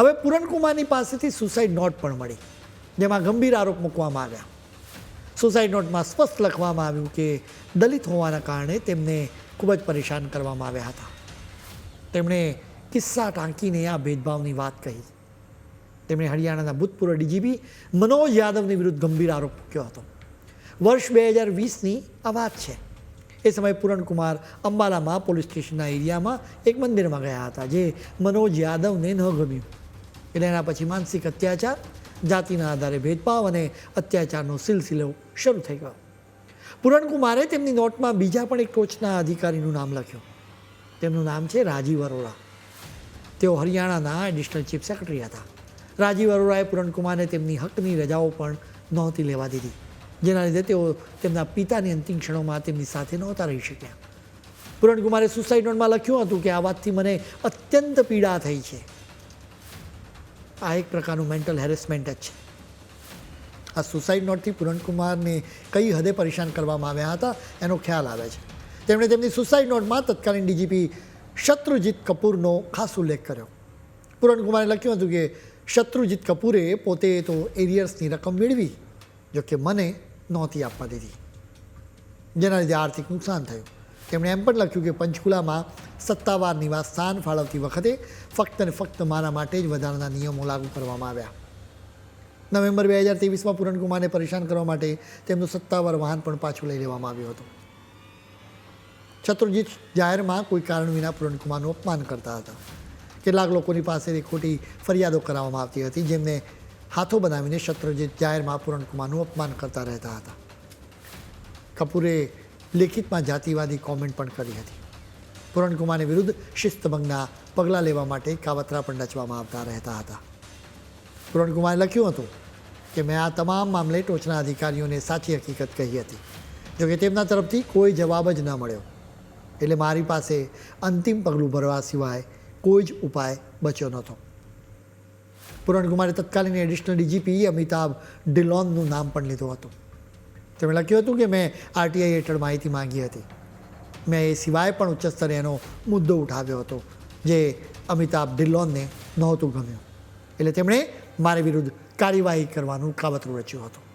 હવે પૂરણકુમારની પાસેથી suicide not પણ મળી, જેમાં ગંભીર આરોપ મૂકવામાં આવ્યા. સુસાઇડ નોટમાં સ્પષ્ટ લખવામાં આવ્યું કે દલિત હોવાના કારણે તેમને ખૂબ જ પરેશાન કરવામાં આવ્યા હતા. તેમણે કિસ્સા ટાંકીને આ ભેદભાવની વાત કહી. તેમણે હરિયાણાના ભૂતપૂર્વ ડીજીપી મનોજ યાદવની વિરુદ્ધ ગંભીર આરોપ મૂક્યો હતો. વર્ષ બે હજાર વીસની આ વાત છે. એ સમયે પૂરણકુમાર અંબાલામાં પોલીસ સ્ટેશનના એરિયામાં એક મંદિરમાં ગયા હતા, જે મનોજ યાદવને ન ગમ્યું. એટલે એના પછી માનસિક અત્યાચાર, જાતિના આધારે ભેદભાવ અને અત્યાચારનો સિલસિલો શરૂ થઈ ગયો. પૂરણકુમારે તેમની નોટમાં બીજા પણ એક ટોચના અધિકારીનું નામ લખ્યું. તેમનું નામ છે રાજીવ અરોરા. તેઓ હરિયાણાના એડિશનલ ચીફ સેક્રેટરી હતા. રાજીવ અરોરાએ પૂરણકુમારને તેમની હકની રજાઓ પણ નહોતી લેવા દીધી, જેના લીધે તેઓ તેમના પિતાની અંતિમ ક્ષણોમાં તેમની સાથે નહોતા રહી શક્યા. પૂરણકુમારે સુસાઇડ નોટમાં લખ્યું હતું કે આ વાતથી મને અત્યંત પીડા થઈ છે. આ એક પ્રકારનું મેન્ટલ હેરેસમેન્ટ જ છે. આ સુસાઇડ નોટથી પૂરણકુમારને કઈ હદે પરેશાન કરવામાં આવ્યા હતા, એનો ખ્યાલ આવે છે. તેમણે તેમની સુસાઇડ નોટમાં તત્કાલીન ડીજીપી શત્રુજીત કપૂરનો ખાસ ઉલ્લેખ કર્યો. પૂરણકુમારે લખ્યું હતું કે, શત્રુજીત કપૂરે પોતે તો એરિયર્સની રકમ મેળવી જોકે મને નહોતી આપવા દીધી. જેના લીધે આર્થિક નુકસાન થયું. તેમણે એમ પણ લખ્યું કે પંચકુલામાં સત્તાવાર નિવાસ સ્થાન ફાળવતી વખતે ફક્ત ને ફક્ત મારા માટે જ વધારાના નિયમો લાગુ કરવામાં આવ્યા. નવેમ્બર બે હજાર ત્રેવીસમાં પૂરણકુમારને પરેશાન કરવા માટે તેમનું સત્તાવાર વાહન પણ પાછું લઈ લેવામાં આવ્યું હતું. શત્રુજીત જાહેરમાં કોઈ કારણ વિના પૂરણકુમારનું અપમાન કરતા હતા. કેટલાક લોકોની પાસેથી ખોટી ફરિયાદો કરાવવામાં આવતી હતી, જેમને હાથો બનાવીને શત્રુજીત જાહેરમાં પૂરણકુમારનું અપમાન કરતા રહેતા હતા. કપૂરે લેખિતમાં જાતિવાદી કોમેન્ટ પણ કરી હતી. પૂરણકુમારની વિરુદ્ધ શિસ્તભંગના પગલાં લેવા માટે કાવતરા પણ રચવામાં આવતા રહેતા હતા. પૂરણકુમારે લખ્યું હતું કે, મેં આ તમામ મામલે ટોચના અધિકારીઓને સાચી હકીકત કહી હતી. જોકે તેમના તરફથી કોઈ જવાબ જ ન મળ્યો. એટલે મારી પાસે અંતિમ પગલું ભરવા સિવાય કોઈ જ ઉપાય બચ્યો નહોતો. પૂરણકુમારે તત્કાલીન એડિશનલ ડીજીપી અમિતાભ ડિલોનનું નામ પણ લીધું હતું. તેમણે લખ્યું હતું કે મેં આરટીઆઈ હેઠળ માહિતી માંગી હતી. મેં એ સિવાય પણ ઉચ્ચ સ્તરે એનો મુદ્દો ઉઠાવ્યો હતો, જે અમિતાભ ડિલ્લોનને નહોતું ગમ્યું. એટલે તેમણે મારી વિરુદ્ધ કાર્યવાહી કરવાનું કાવતરું રચ્યું હતું.